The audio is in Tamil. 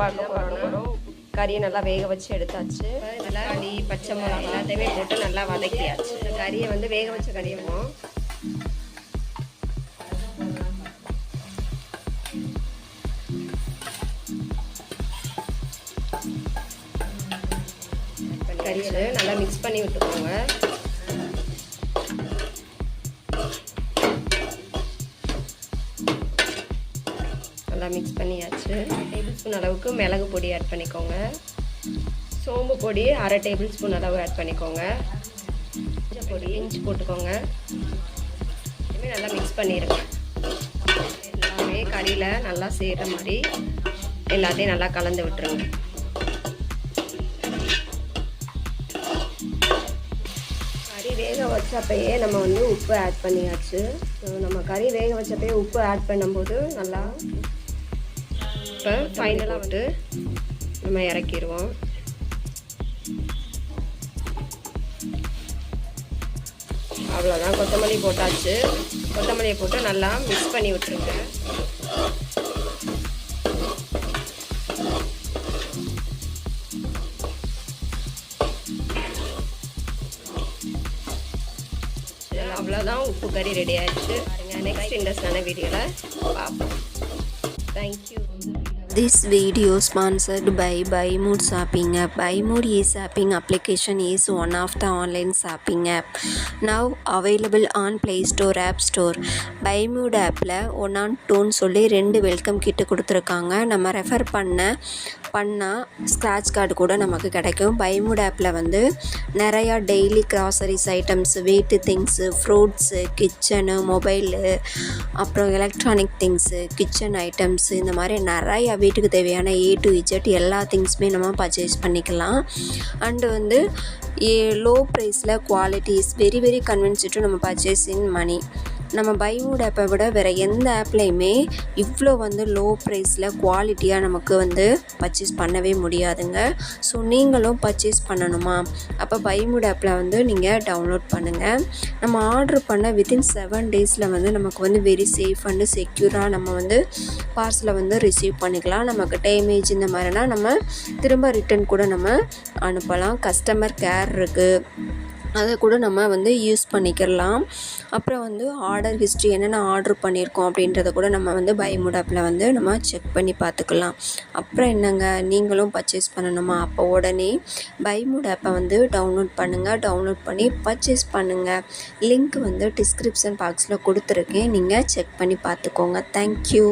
பார்க்க போகிறோம் கறியை நல்லா வேக வச்சு எடுத்தாச்சு. நல்லா களி பச்சை மிளகா எல்லாத்தையுமே போட்டு நல்லா வதக்கியாச்சு. இந்த கறியை வந்து வேக வச்ச கறியவும் கறியை நல்லா மிக்ஸ் பண்ணி விட்டுக்கோங்க. நல்லா மிக்ஸ் பண்ணியாச்சு. டேபிள் ஸ்பூன் அளவுக்கு மிளகு பொடி ஆட் பண்ணிக்கோங்க. சோம்பு பொடி அரை டேபிள் ஸ்பூன் அளவு ஆட் பண்ணிக்கோங்க. பொடி இஞ்சி போட்டுக்கோங்க. எல்லாமே நல்லா மிக்ஸ் பண்ணிடுங்க எல்லாமே கறியில் நல்லா சேர்கிற மாதிரி எல்லாத்தையும் நல்லா கலந்து விட்டுருங்க. கறி வேக வச்சப்பயே நம்ம வந்து உப்பு ஆட் பண்ணியாச்சு. நம்ம கறி வேக வச்சப்பயே உப்பு ஆட் பண்ணும்போது நல்லா இப்போ ஃபைனலாக வந்து நம்ம இறக்கிடுவோம். அவ்வளோதான் கொத்தமல்லி போட்டாச்சு. கொத்தமல்லியை போட்டு நல்லா மிக்ஸ் பண்ணி விட்டுருங்க. அவ்வளோதான் உப்பு கறி ரெடி ஆயிடுச்சு. பாருங்க நெக்ஸ்ட் இன்ட்ரெஸ்டான வீடியோவில் பார்ப்போம் thank you This video sponsored by Buymood Shopping app. Buymood e-shopping application is one of the online shopping app now available on Play Store, App Store. Buymood ஆப்பில் ஒன் ஆன் டூன்னு சொல்லி ரெண்டு வெல்கம் கிட்டு கொடுத்துருக்காங்க நம்ம ரெஃபர் பண்ண பண்ணால் ஸ்க்ராட்ச் கார்டு கூட நமக்கு கிடைக்கும். பைமுட் ஆப்பில் வந்து நிறையா டெய்லி கிராசரிஸ் ஐட்டம்ஸ் வீட்டு திங்ஸு ஃப்ரூட்ஸு கிச்சனு மொபைலு அப்புறம் எலக்ட்ரானிக் திங்ஸு கிச்சன் ஐட்டம்ஸு இந்த மாதிரி நிறையா வீட்டுக்கு தேவையான ஏ டு இஜெட் எல்லா திங்ஸுமே நம்ம பர்ச்சேஸ் பண்ணிக்கலாம். அண்டு வந்து ஏ லோ ப்ரைஸில் quality is very very convince to நம்ம பர்ச்சேஸ் இன் மணி நம்ம பைமூட் ஆப்பை விட வேறு எந்த ஆப்லேயுமே இவ்வளோ வந்து லோ ப்ரைஸில் குவாலிட்டியாக நமக்கு வந்து பர்ச்சேஸ் பண்ணவே முடியாதுங்க. ஸோ நீங்களும் பர்ச்சேஸ் பண்ணணுமா? அப்போ பைமுட் ஆப்பில் வந்து நீங்கள் டவுன்லோட் பண்ணுங்கள் நம்ம ஆர்டர் பண்ண வித்தின் செவன் டேஸில் வந்து நமக்கு வந்து வெரி சேஃப் அண்டு செக்யூராக நம்ம வந்து பார்சலை வந்து ரிசீவ் பண்ணிக்கலாம். நமக்கு டேமேஜ் இந்த மாதிரினா நம்ம திரும்ப ரிட்டன் கூட நம்ம அனுப்பலாம். கஸ்டமர் கேர் இருக்குது அதை கூட நம்ம வந்து யூஸ் பண்ணிக்கிறலாம் அப்புறம் வந்து ஆர்டர் ஹிஸ்ட்ரி என்னென்ன ஆர்டர் பண்ணியிருக்கோம் அப்படின்றத கூட நம்ம வந்து பைமூட் ஆப்பில் வந்து நம்ம செக் பண்ணி பார்த்துக்கலாம். அப்புறம் என்னங்க நீங்களும் பர்ச்சேஸ் பண்ணணுமா? அப்போ உடனே பைமுட் ஆப்பை வந்து டவுன்லோட் பண்ணுங்கள் டவுன்லோட் பண்ணி பர்ச்சேஸ் பண்ணுங்கள் லிங்க் வந்து டிஸ்கிரிப்ஷன் பாக்ஸில் கொடுத்துருக்கேன். நீங்கள் செக் பண்ணி பார்த்துக்கோங்க. தேங்க்யூ